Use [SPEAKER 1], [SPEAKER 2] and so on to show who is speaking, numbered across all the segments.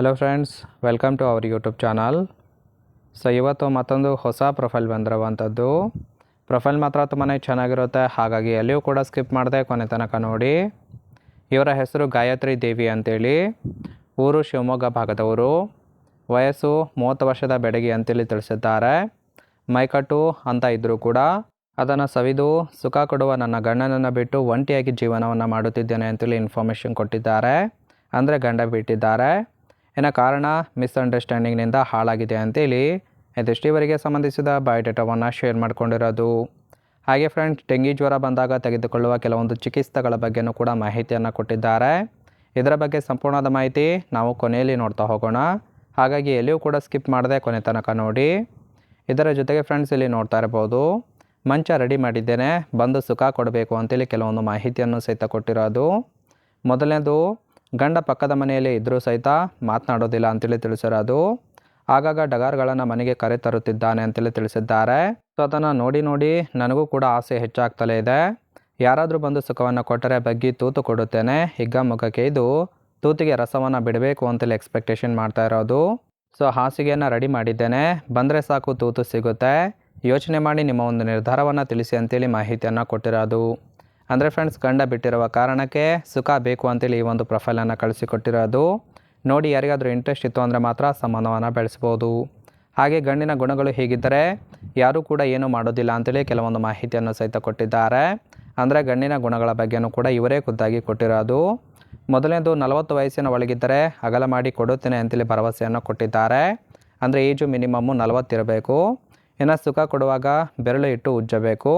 [SPEAKER 1] Hello friends welcome to our YouTube channel so ಇವತ್ತು ಮತ್ತೊಂದು ಹೊಸ ಪ್ರೊಫೈಲ್ ಬಂದಿರುವಂಥದ್ದು. ಪ್ರೊಫೈಲ್ ಮಾತ್ರ ತುಂಬಾ ಚೆನ್ನಾಗಿರುತ್ತೆ. ಹಾಗಾಗಿ ಎಲ್ಲಿಯೂ ಕೂಡ ಸ್ಕಿಪ್ ಮಾಡಿದೆ ಕೊನೆ ತನಕ ನೋಡಿ. ಇವರ ಹೆಸರು ಗಾಯತ್ರಿ ದೇವಿ ಅಂತೇಳಿ. ಊರು ಶಿವಮೊಗ್ಗ ಭಾಗದವರು. ವಯಸ್ಸು ಮೂವತ್ತು ವರ್ಷದ ಬೆಡಗಿ ಅಂತೇಳಿ ತಿಳಿಸಿದ್ದಾರೆ. ಮೈಕಟ್ಟು ಅಂತ ಇದ್ದರೂ ಕೂಡ ಅದನ್ನು ಸವಿದು ಸುಖ ಕೊಡುವ ನನ್ನ ಗಂಡನನ್ನು ಬಿಟ್ಟು ಒಂಟಿಯಾಗಿ ಜೀವನವನ್ನು ಮಾಡುತ್ತಿದ್ದೇನೆ ಅಂತೇಳಿ ಇನ್ಫಾರ್ಮೇಷನ್ ಕೊಟ್ಟಿದ್ದಾರೆ. ಅಂದರೆ ಗಂಡ ಬಿಟ್ಟಿದ್ದಾರೆ. ಇನ್ನು ಕಾರಣ ಮಿಸ್ಅಂಡರ್ಸ್ಟ್ಯಾಂಡಿಂಗ್ನಿಂದ ಹಾಳಾಗಿದೆ ಅಂತೇಳಿ ದೃಷ್ಟಿವರಿಗೆ ಸಂಬಂಧಿಸಿದ ಬಯೋಡೇಟಾವನ್ನು ಶೇರ್ ಮಾಡ್ಕೊಂಡಿರೋದು. ಹಾಗೆ ಫ್ರೆಂಡ್ಸ್, ಡೆಂಗಿ ಜ್ವರ ಬಂದಾಗ ತೆಗೆದುಕೊಳ್ಳುವ ಕೆಲವೊಂದು ಚಿಕಿತ್ಸೆಗಳ ಬಗ್ಗೆನೂ ಕೂಡ ಮಾಹಿತಿಯನ್ನು ಕೊಟ್ಟಿದ್ದಾರೆ. ಇದರ ಬಗ್ಗೆ ಸಂಪೂರ್ಣದ ಮಾಹಿತಿ ನಾವು ಕೊನೆಯಲ್ಲಿ ನೋಡ್ತಾ ಹೋಗೋಣ. ಹಾಗಾಗಿ ಎಲ್ಲಿಯೂ ಕೂಡ ಸ್ಕಿಪ್ ಮಾಡದೆ ಕೊನೆ ತನಕ ನೋಡಿ. ಇದರ ಜೊತೆಗೆ ಫ್ರೆಂಡ್ಸ್, ಇಲ್ಲಿ ನೋಡ್ತಾ ಇರ್ಬೋದು, ಮಂಚ ರೆಡಿ ಮಾಡಿದ್ದೇನೆ, ಬಂದು ಸುಖ ಕೊಡಬೇಕು ಅಂತೇಳಿ ಕೆಲವೊಂದು ಮಾಹಿತಿಯನ್ನು ಸಹಿತ ಕೊಟ್ಟಿರೋದು. ಮೊದಲನೇದು ಗಂಡ ಪಕ್ಕದ ಮನೆಯಲ್ಲಿ ಇದ್ದರೂ ಸಹಿತ ಮಾತನಾಡೋದಿಲ್ಲ ಅಂತೇಳಿ ತಿಳಿಸಿರೋದು. ಆಗಾಗ ಡಗಾರ್ಗಳನ್ನು ಮನೆಗೆ ಕರೆ ತರುತ್ತಿದ್ದಾನೆ ಅಂತೇಳಿ ತಿಳಿಸಿದ್ದಾರೆ. ಸೊ ಅದನ್ನು ನೋಡಿ ನೋಡಿ ನನಗೂ ಕೂಡ ಆಸೆ ಹೆಚ್ಚಾಗ್ತಲೇ ಇದೆ. ಯಾರಾದರೂ ಬಂದು ಸುಖವನ್ನು ಕೊಟ್ಟರೆ ಬಗ್ಗಿ ತೂತು ಕೊಡುತ್ತೇನೆ. ಹಿಗ್ಗ ಮುಖಕ್ಕೆ ಇದು ತೂತಿಗೆ ರಸವನ್ನು ಬಿಡಬೇಕು ಅಂತೇಳಿ ಎಕ್ಸ್ಪೆಕ್ಟೇಷನ್ ಮಾಡ್ತಾ ಇರೋದು. ಸೊ ಹಾಸಿಗೆಯನ್ನು ರೆಡಿ ಮಾಡಿದ್ದೇನೆ. ಬಂದರೆ ಸಾಕು ತೂತು ಸಿಗುತ್ತೆ. ಯೋಚನೆ ಮಾಡಿ ನಿಮ್ಮ ಒಂದು ನಿರ್ಧಾರವನ್ನು ತಿಳಿಸಿ ಅಂತೇಳಿ ಮಾಹಿತಿಯನ್ನು ಕೊಟ್ಟಿರೋದು. ಅಂದರೆ ಫ್ರೆಂಡ್ಸ್ ಗಂಡ ಬಿಟ್ಟಿರುವ ಕಾರಣಕ್ಕೆ ಸುಖ ಬೇಕು ಅಂತೇಳಿ ಈ ಒಂದು ಪ್ರೊಫೈಲನ್ನು ಕಳಿಸಿಕೊಟ್ಟಿರೋದು. ನೋಡಿ, ಯಾರಿಗಾದರೂ ಇಂಟ್ರೆಸ್ಟ್ ಇತ್ತು ಅಂದರೆ ಮಾತ್ರ ಸಂಬಂಧವನ್ನು ಬೆಳೆಸ್ಬೋದು. ಹಾಗೆ ಗಂಡಿನ ಗುಣಗಳು ಹೇಗಿದ್ದರೆ ಯಾರೂ ಕೂಡ ಏನೂ ಮಾಡೋದಿಲ್ಲ ಅಂತೇಳಿ ಕೆಲವೊಂದು ಮಾಹಿತಿಯನ್ನು ಸಹಿತ ಕೊಟ್ಟಿದ್ದಾರೆ. ಅಂದರೆ ಗಂಡಿನ ಗುಣಗಳ ಬಗ್ಗೆನೂ ಕೂಡ ಇವರೇ ಖುದ್ದಾಗಿ ಕೊಟ್ಟಿರೋದು. ಮೊದಲನೇದು, ನಲವತ್ತು ವಯಸ್ಸಿನ ಒಳಗಿದ್ದರೆ ಅಗಲ ಮಾಡಿ ಕೊಡುತ್ತೇನೆ ಅಂತೇಳಿ ಭರವಸೆಯನ್ನು ಕೊಟ್ಟಿದ್ದಾರೆ. ಅಂದರೆ ಏಜು ಮಿನಿಮಮ್ಮು ನಲವತ್ತಿರಬೇಕು ಇನ್ನು ಸುಖ ಕೊಡುವಾಗ ಬೆರಳು ಇಟ್ಟು ಉಜ್ಜಬೇಕು.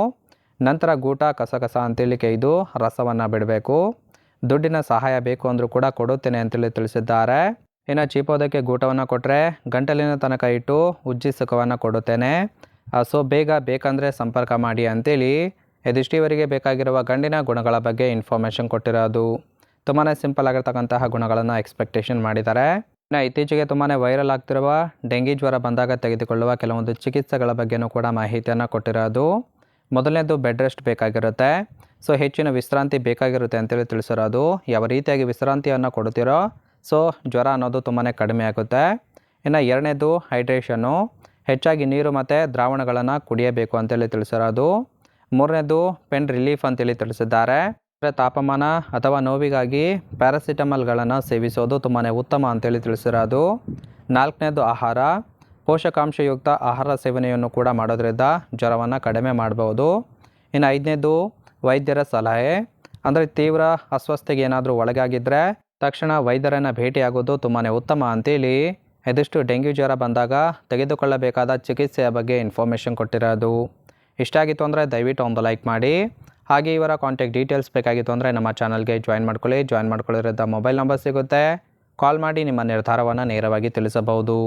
[SPEAKER 1] ನಂತರ ಗೂಟ, ಕಸಕಸ ಅಂತೇಳಿ ಕೈದು ರಸವನ್ನು ಬಿಡಬೇಕು. ದುಡ್ಡಿನ ಸಹಾಯ ಬೇಕು ಅಂದರೂ ಕೂಡ ಕೊಡುತ್ತೇನೆ ಅಂತೇಳಿ ತಿಳಿಸಿದ್ದಾರೆ. ಇನ್ನು ಚೀಪೋದಕ್ಕೆ ಗೂಟವನ್ನು ಕೊಟ್ಟರೆ ಗಂಟಲಿನ ತನಕ ಇಟ್ಟು ಉಜ್ಜಿ ಸುಖವನ್ನು ಕೊಡುತ್ತೇನೆ. ಸೊ ಬೇಗ ಬೇಕಂದರೆ ಸಂಪರ್ಕ ಮಾಡಿ ಅಂತೇಳಿ ಇದಿಷ್ಟಿವರಿಗೆ ಬೇಕಾಗಿರುವ ಗಂಡಿನ ಗುಣಗಳ ಬಗ್ಗೆ ಇನ್ಫಾರ್ಮೇಷನ್ ಕೊಟ್ಟಿರೋದು. ತುಂಬಾ ಸಿಂಪಲ್ ಆಗಿರ್ತಕ್ಕಂತಹ ಗುಣಗಳನ್ನು ಎಕ್ಸ್ಪೆಕ್ಟೇಷನ್ ಮಾಡಿದ್ದಾರೆ. ಇನ್ನು ಇತ್ತೀಚೆಗೆ ತುಂಬಾ ವೈರಲ್ ಆಗ್ತಿರುವ ಡೆಂಗಿ ಜ್ವರ ಬಂದಾಗ ತೆಗೆದುಕೊಳ್ಳುವ ಕೆಲವೊಂದು ಚಿಕಿತ್ಸೆಗಳ ಬಗ್ಗೆಯೂ ಕೂಡ ಮಾಹಿತಿಯನ್ನು ಕೊಟ್ಟಿರೋದು. ಮೊದಲನೇದು ಬೆಡ್ ರೆಸ್ಟ್ ಬೇಕಾಗಿರುತ್ತೆ. ಸೊ ಹೆಚ್ಚಿನ ವಿಶ್ರಾಂತಿ ಬೇಕಾಗಿರುತ್ತೆ ಅಂತೇಳಿ ಅದು ಯಾವ ರೀತಿಯಾಗಿ ವಿಶ್ರಾಂತಿಯನ್ನು ಕೊಡ್ತೀರೋ ಸೊ ಜ್ವರ ಅನ್ನೋದು ತುಂಬಾ ಕಡಿಮೆ ಆಗುತ್ತೆ. ಇನ್ನು ಎರಡನೇದು ಹೈಡ್ರೇಷನ್ನು ಹೆಚ್ಚಾಗಿ ನೀರು ಮತ್ತು ದ್ರಾವಣಗಳನ್ನು ಕುಡಿಯಬೇಕು ಅಂತೇಳಿ ಅದು ಮೂರನೇದು ಪೆನ್ ರಿಲೀಫ್ ಅಂತೇಳಿ ತಿಳಿಸಿದ್ದಾರೆ. ತಾಪಮಾನ ಅಥವಾ ನೋವಿಗಾಗಿ ಪ್ಯಾರಾಸಿಟಮಲ್ಗಳನ್ನು ಸೇವಿಸೋದು ತುಂಬಾ ಉತ್ತಮ ಅಂತೇಳಿ ತಿಳಿಸಿರೋದು. ನಾಲ್ಕನೇದು ಆಹಾರ. ಪೋಷಕಾಂಶಯುಕ್ತ ಆಹಾರ ಸೇವನೆಯನ್ನು ಕೂಡ ಮಾಡೋದ್ರಿಂದ ಜ್ವರವನ್ನು ಕಡಿಮೆ ಮಾಡಬಹುದು ಇನ್ನು ಐದನೇದು ವೈದ್ಯರ ಸಲಹೆ. ಅಂದರೆ ತೀವ್ರ ಅಸ್ವಸ್ಥೆಗೆ ಏನಾದರೂ ಒಳಗಾಗಿದ್ದರೆ ತಕ್ಷಣ ವೈದ್ಯರನ್ನು ಭೇಟಿಯಾಗೋದು ತುಂಬಾ ಉತ್ತಮ ಅಂತೇಳಿ ಇದಿಷ್ಟು ಡೆಂಗ್ಯೂ ಜ್ವರ ಬಂದಾಗ ತೆಗೆದುಕೊಳ್ಳಬೇಕಾದ ಚಿಕಿತ್ಸೆಯ ಬಗ್ಗೆ ಇನ್ಫಾರ್ಮೇಷನ್ ಕೊಟ್ಟಿರೋದು. ಇಷ್ಟ ಆಗಿತ್ತು ಅಂದರೆ ದಯವಿಟ್ಟು ಒಂದು ಲೈಕ್ ಮಾಡಿ. ಹಾಗೆ ಇವರ ಕಾಂಟ್ಯಾಕ್ಟ್ ಡೀಟೇಲ್ಸ್ ಬೇಕಾಗಿತ್ತು ಅಂದರೆ ನಮ್ಮ ಚಾನಲ್ಗೆ ಜಾಯಿನ್ ಮಾಡ್ಕೊಳ್ಳಿ. ಜಾಯಿನ್ ಮಾಡ್ಕೊಳ್ಳಿರೋದ ಮೊಬೈಲ್ ನಂಬರ್ ಸಿಗುತ್ತೆ. ಕಾಲ್ ಮಾಡಿ ನಿಮ್ಮ ನಿರ್ಧಾರವನ್ನು ನೇರವಾಗಿ ತಿಳಿಸಬಹುದು.